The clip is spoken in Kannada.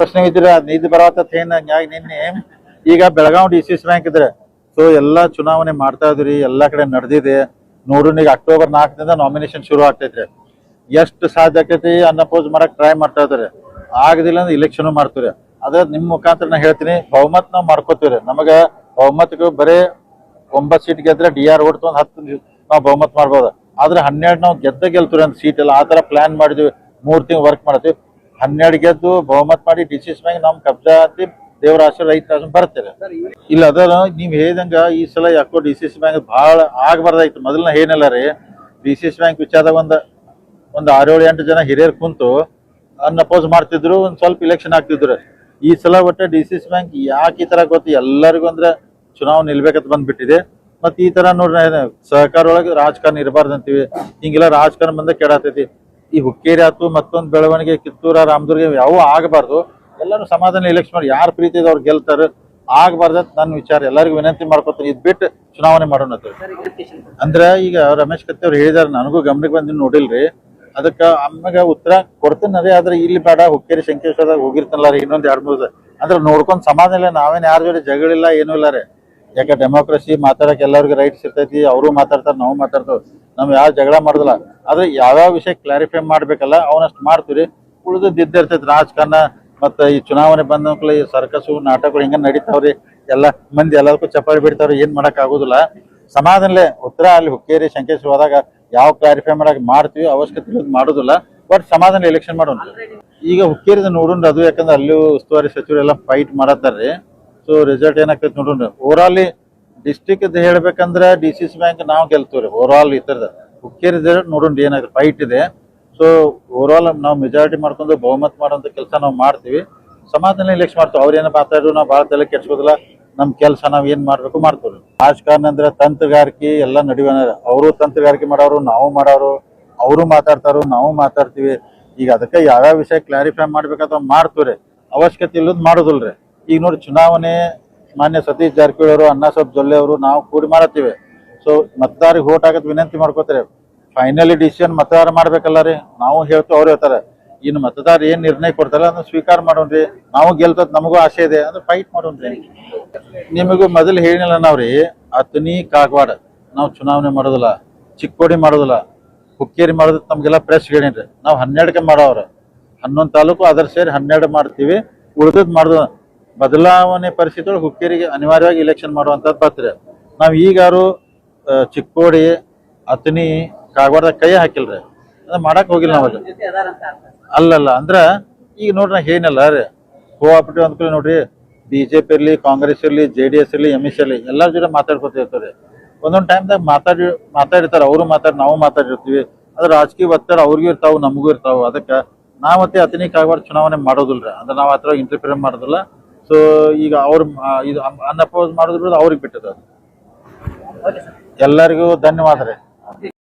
ಪ್ರಶ್ನೆ ಇದ್ರೆ ನಿಧಿ ಬರವತ್ತ ಏನ್ ಹಂಗಾಗಿ ನಿನ್ನೆ? ಈಗ Belgaum D C C bank ಇದ್ರೆ ಸೊ ಎಲ್ಲಾ ಚುನಾವಣೆ ಮಾಡ್ತಾ ಇದ್ರಿ ಎಲ್ಲಾ ಕಡೆ ನಡೆದಿದೆ. ನೋಡೋಣ ಈಗ ಅಕ್ಟೋಬರ್ ನಾಲ್ಕದಿಂದ ನಾಮಿನೇಷನ್ ಶುರು ಆಗ್ತೈತ್ರಿ ಎಷ್ಟು ಸಾಧ್ಯ ಆಕೈತಿ ಅನ್ನಪೋಸ್ ಮಾಡಕ್ ಟ್ರೈ ಮಾಡ್ತಾ ಇದಾರೆ ಆಗದಿಲ್ಲ ಅಂದ್ರೆ ಇಲೆಕ್ಷನ್ ಮಾಡ್ತೀರಿ ಅದ್ರ ನಿಮ್ ಮುಖಾಂತರ ನಾ ಹೇಳ್ತೀನಿ, ಬಹುಮತ್ ನಾವ್ ಮಾಡ್ಕೋತೀವ್ರಿ. ನಮಗ ಬಹುಮತಕ್ಕೆ ಬರೇ ಒಂಬತ್ ಸೀಟ್ ಗೆದ್ರೆ ಡಿ ಆರ್ ಓಡ್ತು ಒಂದ್ ಹತ್ತು ನಾವ್ ಬಹುಮತ ಮಾಡ್ಬೋದು. ಆದ್ರೆ ಹನ್ನೆರಡು ನಾವು ಗೆದ್ದ ಗೆಲ್ತೀವಿ ಅಂತ ಸೀಟ್ ಎಲ್ಲ. ಆ ತರ ಪ್ಲಾನ್ ಮಾಡಿದ್ವಿ. ಮೂರ್ ತಿಂಗ್ ವರ್ಕ್ ಮಾಡ್ತೀವಿ. ಹನ್ನೆರಡು ಗೆದ್ದು ಬಹುಮತ ಮಾಡಿ ಡಿಸಿಸ್ ಬ್ಯಾಂಕ್ ನಮ್ ಕಬ್ಜಾ ಆತಿ ದೇವ್ರ ಆಶೀರ್ವಾದ ರೈತರ ಆಶೀರ್ವಾದ ಬರ್ತಾರೆ. ಇಲ್ಲ ಅದರ ನೀವ್ ಹೇಳಿದಂಗ ಈ ಸಲ ಯಾಕೋ ಡಿ ಸಿ ಸಿ ಬ್ಯಾಂಕ್ ಬಹಳ ಆಗ್ಬಾರ್ದಾಯ್ತು. ಮೊದಲನ ಏನಿಲ್ಲ ರೀ ಡಿಸಿಸ್ ಬ್ಯಾಂಕ್ ವಿಚಾರದಾಗ ಒಂದ್ ಒಂದ್ ಆರೇಳು, ಎಂಟು ಜನ ಹಿರಿಯರ್ ಕುಂತು ಅನ್ನ ಅಪೋಸ್ ಮಾಡ್ತಿದ್ರು, ಒಂದ್ ಸ್ವಲ್ಪ ಇಲೆಕ್ಷನ್ ಆಗ್ತಿದ್ರು. ಈ ಸಲ ಒಟ್ಟೆ ಡಿಸಿಸ್ ಬ್ಯಾಂಕ್ ಯಾಕೆ ಈ ತರ ಗೊತ್ತು ಎಲ್ಲರಿಗೂ ಅಂದ್ರೆ ಚುನಾವಣೆ ನಿಲ್ಬೇಕಂತ ಬಂದ್ಬಿಟ್ಟಿದೆ. ಮತ್ತೆ ಈ ತರ ನೋಡ್ರಿ, ಸಹಕಾರ ಒಳಗೆ ರಾಜಕಾರಣ ಇರಬಾರ್ದು ಅಂತೀವಿ ಹಿಂಗೆಲ್ಲ ರಾಜಕಾರಣ ಬಂದ ಕೆಡಾತೈತಿ ಈ ಹುಕ್ಕೇರಿ ಆತು ಮತ್ತೊಂದು ಬೆಳವಣಿಗೆ ಕಿತ್ತೂರ, ರಾಮದುರ್ಗ ಯಾವ ಆಗಬಾರ್ದು. ಎಲ್ಲರೂ ಸಮಾಧಾನ ಇಲೆಕ್ಷನ್ ಮಾಡಿ, ಯಾರು ಪ್ರೀತಿ ಅವ್ರು ಗೆಲ್ತಾರ, ಆಗಬಾರ್ದು ಅಂತ ನನ್ನ ವಿಚಾರ. ಎಲ್ಲರಿಗೂ ವಿನಂತಿ ಮಾಡ್ಕೊತೀನಿ. ಇದ್ ಬಿಟ್ಟು ಚುನಾವಣೆ ಮಾಡೋಣ ಅಂದ್ರೆ ಈಗ ರಮೇಶ್ ಕತ್ತಿ ಅವ್ರು ಹೇಳಿದಾರೆ, ನನಗೂ ಗಮನಕ್ಕೆ ಬಂದು ನೋಡಿಲ್ರಿ. ಅದಕ್ಕೆ ಅಮ್ಮಗೆ ಉತ್ತರ ಕೊಡ್ತೀನಿ ಆದ್ರೆ ಇಲ್ಲಿ ಬೇಡ, ಹುಕ್ಕೇರಿ, ಶಂಕೇಶ್ವರದಾಗ ಹೋಗಿರ್ತಾನಲ್ಲ ರೀ ಇನ್ನೊಂದ್ ಎರಡ್ ಮೂರ್ ಅಂದ್ರೆ ನೋಡ್ಕೊಂಡ್ ಸಮಾಧಾನ ಇಲ್ಲ, ನಾವೇನ್ ಯಾರ ಜೊತೆ ಜಗಳಿಲ್ಲ ಏನೂ ಇಲ್ಲ ರೀ. ಯಾಕೆ ಡೆಮೋಕ್ರಸಿ ಮಾತಾಡಕ್ಕೆ ಎಲ್ಲರಿಗೂ ರೈಟ್ಸ್ ಇರ್ತೈತಿ, ಅವರು ಮಾತಾಡ್ತಾರೆ, ನಾವು ಮಾತಾಡ್ತೇವೆ. ನಾವು ಯಾವ ಜಗಳ ಮಾಡುದಿಲ್ಲ. ಆದ್ರೆ ಯಾವ್ಯಾವ ವಿಷಯ ಕ್ಲಾರಿಫೈ ಮಾಡಬೇಕಲ್ಲ, ಅವನಷ್ಟು ಮಾಡ್ತೀವಿ ಉಳಿದು ಇದ್ದೇ ಇರ್ತೈತಿ, ರಾಜಕಾರಣ ಮತ್ತ ಈ ಚುನಾವಣೆ ಬಂದ ಈ ಸರ್ಕಸು, ನಾಟಕಗಳು ಹಿಂಗೆ ನಡೀತಾವ್ರಿ. ಎಲ್ಲ ಮಂದಿ ಎಲ್ಲದಕ್ಕೂ ಚಪ್ಪಾಳಿ ಬಿಡ್ತಾವ್ರಿ, ಏನ್ ಮಾಡಕ್ ಆಗುದಿಲ್ಲ. ಸಮಾಧಾನಲೆ, ಉತ್ತರ ಅಲ್ಲಿ ಹುಕ್ಕೇರಿ ಶಂಕೇಶ್ ಹೋದಾಗ ಯಾವ ಕ್ಲಾರಿಫೈ ಮಾಡಕ್ ಮಾಡ್ತೀವಿ, ಅವಶ್ಯಕತೆ ಮಾಡುದಿಲ್ಲ. ಬಟ್ ಸಮಾಧಾನ ಎಲೆಕ್ಷನ್ ಮಾಡೋಣ. ಈಗ ಹುಕ್ಕೇರಿದ ನೋಡೋಣ ಅದು ಯಾಕಂದ್ರೆ ಅಲ್ಲೂ ಉಸ್ತುವಾರಿ ಸಚಿವರು ಎಲ್ಲ ಫೈಟ್ ಮಾಡತ್ತಾರ್ರಿ. ಸೊ ರಿಸಲ್ಟ್ ಏನಾಗ್ತೈತಿ ನೋಡೋಣ ಓವರ್ ಆಲ್ ಡಿಸ್ಟಿಕ್ ಹೇಳ್ಬೇಕಂದ್ರೆ ಡಿ ಸಿ ಸಿ ಬ್ಯಾಂಕ್ ನಾವು ಗೆಲ್ತೀವ್ರಿ ಓವರ್ ಆಲ್ ಈ ತರದ ಹುಕ್ಕೇರಿ ನೋಡೋಣ ಏನಾಗುತ್ತೆ. ಫೈಟ್ ಇದೆ. ಸೊ ಓವರ್ ಆಲ್ ನಾವು ಮೆಜಾರಿಟಿ ಮಾಡ್ಕೊಂಡು ಬಹುಮತ ಮಾಡೋಂಥ ಕೆಲಸ ನಾವು ಮಾಡ್ತೀವಿ. ಸಮಾಧಾನ ಎಲೆಕ್ಷನ್ ಮಾಡ್ತೀವಿ. ಏನೋ ಮಾತಾಡಿದ್ರು ನಾವು ಭಾಳ ತಲೆ ಕೆಡ್ಸೋದಿಲ್ಲ ನಮ್ ಕೆಲಸ ನಾವ್ ಏನ್ ಮಾಡಬೇಕು ಮಾಡ್ತೀವಿ ರಾಜಕಾರಣ ಅಂದ್ರೆ ತಂತ್ರಗಾರಿಕೆ ಎಲ್ಲ ನಡುವೆ ಅವರು ತಂತ್ರಗಾರಿಕೆ ಮಾಡೋರು, ನಾವು ಮಾಡೋರು, ಅವರು ಮಾತಾಡ್ತಾರೋ, ನಾವು ಮಾತಾಡ್ತೀವಿ. ಈಗ ಅದಕ್ಕೆ ಯಾವ್ಯಾವ ವಿಷಯ ಕ್ಲಾರಿಫೈ ಮಾಡ್ಬೇಕಾದ್ರೆ ಮಾಡ್ತೀವ್ರಿ ಅವಶ್ಯಕತೆ ಇಲ್ಲದ್ ಮಾಡೋದಿಲ್ರಿ. ಈಗ ನೋಡಿ ಚುನಾವಣೆ ಮಾನ್ಯ ಸತೀಶ್ ಜಾರಕಿಹೊಳಿ ಅವರು, ಅಣ್ಣಾ ಸಾಹೇಬ್ ಜೊಲ್ಲೆ ಅವರು ನಾವು ಕೂಡಿ ಮಾಡತ್ತೀವಿ ಸೊ ಮತದಾರಿಗೆ ಓಟ್ ಆಗತ್ ವಿನಂತಿ ಮಾಡ್ಕೋತಾರೆ. ಫೈನಲಿ ಡಿಸಿಷನ್ ಮತದಾರ ಮಾಡ್ಬೇಕಲ್ಲ ರೀ. ನಾವು ಹೇಳ್ತೀವಿ, ಅವ್ರು ಹೇಳ್ತಾರೆ. ಇನ್ನು ಮತದಾರ ಏನ್ ನಿರ್ಣಯ ಕೊಡ್ತಾರಲ್ಲ, ಅದನ್ನ ಸ್ವೀಕಾರ ಮಾಡೋಣ್ರಿ. ನಾವು ಗೆಲ್ತದ ನಮಗೂ ಆಸೆ ಇದೆ, ಅಂದ್ರೆ ಫೈಟ್ ಮಾಡೋಣ್ರಿ. ನಿಮಗೂ ಮೊದಲು ಹೇಳಿಲ್ಲ ನಾವ್ರಿ ಅತನಿ ಕಾಗವಾಡ, ನಾವು ಚುನಾವಣೆ ಮಾಡೋದಿಲ್ಲ. ಚಿಕ್ಕೋಡಿ ಮಾಡೋದಿಲ್ಲ. ಹುಕ್ಕೇರಿ ಮಾಡೋದು ತಮ್ಗೆಲ್ಲ ಪ್ರೆಸ್ ಹೇಳಿನ್ರಿ ನಾವು ಹನ್ನೆರಡಕ್ಕೆ ಮಾಡೋವ್ರ. ಹನ್ನೊಂದು ತಾಲೂಕು ಅದರ ಸೇರಿ ಹನ್ನೆರಡು ಮಾಡ್ತೀವಿ. ಉಳಿದದ್ ಮಾಡೋದು ಬದಲಾವಣೆ ಪರಿಸ್ಥಿತಿ ಒಳಗೆ ಹುಕ್ಕೇರಿಗೆ ಅನಿವಾರ್ಯವಾಗಿ ಇಲೆಕ್ಷನ್ ಮಾಡುವಂಥದ್ದು ಪಾತ್ರ ನಾವು ಈಗಾರು ಆ, ಚಿಕ್ಕೋಡಿ ಅತನಿ ಕಾಗವಾಡದ ಕೈ ಹಾಕಿಲ್ರಿ. ಅದ ಮಾಡಕ್ ಹೋಗಿಲ್ಲ ನಾವು ಅದು ಅಲ್ಲಲ್ಲ ಅಂದ್ರ ಈಗ ನೋಡ್ರಿ ನಾ ಏನಲ್ಲ ರೀ. ಕೋಆಪರೇಟಿವ್ ಅಂದ್ಕೊಳ್ಳಿ ನೋಡ್ರಿ ಬಿಜೆಪಿ ಇರಲಿ ಕಾಂಗ್ರೆಸ್ ಇರಲಿ ಜೆ ಡಿ ಎಸ್ ಇರ್ಲಿ ಎಂ ಎಸ್ ಇರ್ಲಿ ಎಲ್ಲರ ಜೊತೆ ಮಾತಾಡ್ಕೊತಿರ್ತಾರೆ ಒಂದೊಂದ್ ಟೈಮ್ದಾಗ ಮಾತಾಡಿ ಮಾತಾಡಿರ್ತಾರ ಅವರು ಮಾತಾಡಿ ನಾವು ಮಾತಾಡಿರ್ತೀವಿ. ಅದ್ರ ರಾಜಕೀಯ ಒತ್ತಡ ಅವ್ರಿಗೂ ಇರ್ತಾವ ನಮಗೂ ಇರ್ತಾವ. ಅದಕ್ಕ ನಾವತ್ತೆ ಅತನಿ ಕಾಗವಾಡ ಚುನಾವಣೆ ಮಾಡೋದಿಲ್ಲ ಅಂದ್ರೆ ನಾವ್ ಥರ ಇಂಟರ್ಫಿಯರ್ ಮಾಡೋದಿಲ್ಲ. ಸೊ ಈಗ ಅವ್ರ ಇದು ಅನ್ಅಪೋಸ್ ಮಾಡೋದ್ರ ಅವ್ರಿಗೆ ಬಿಟ್ಟದ ಎಲ್ಲರಿಗೂ ಧನ್ಯವಾದ ರೀ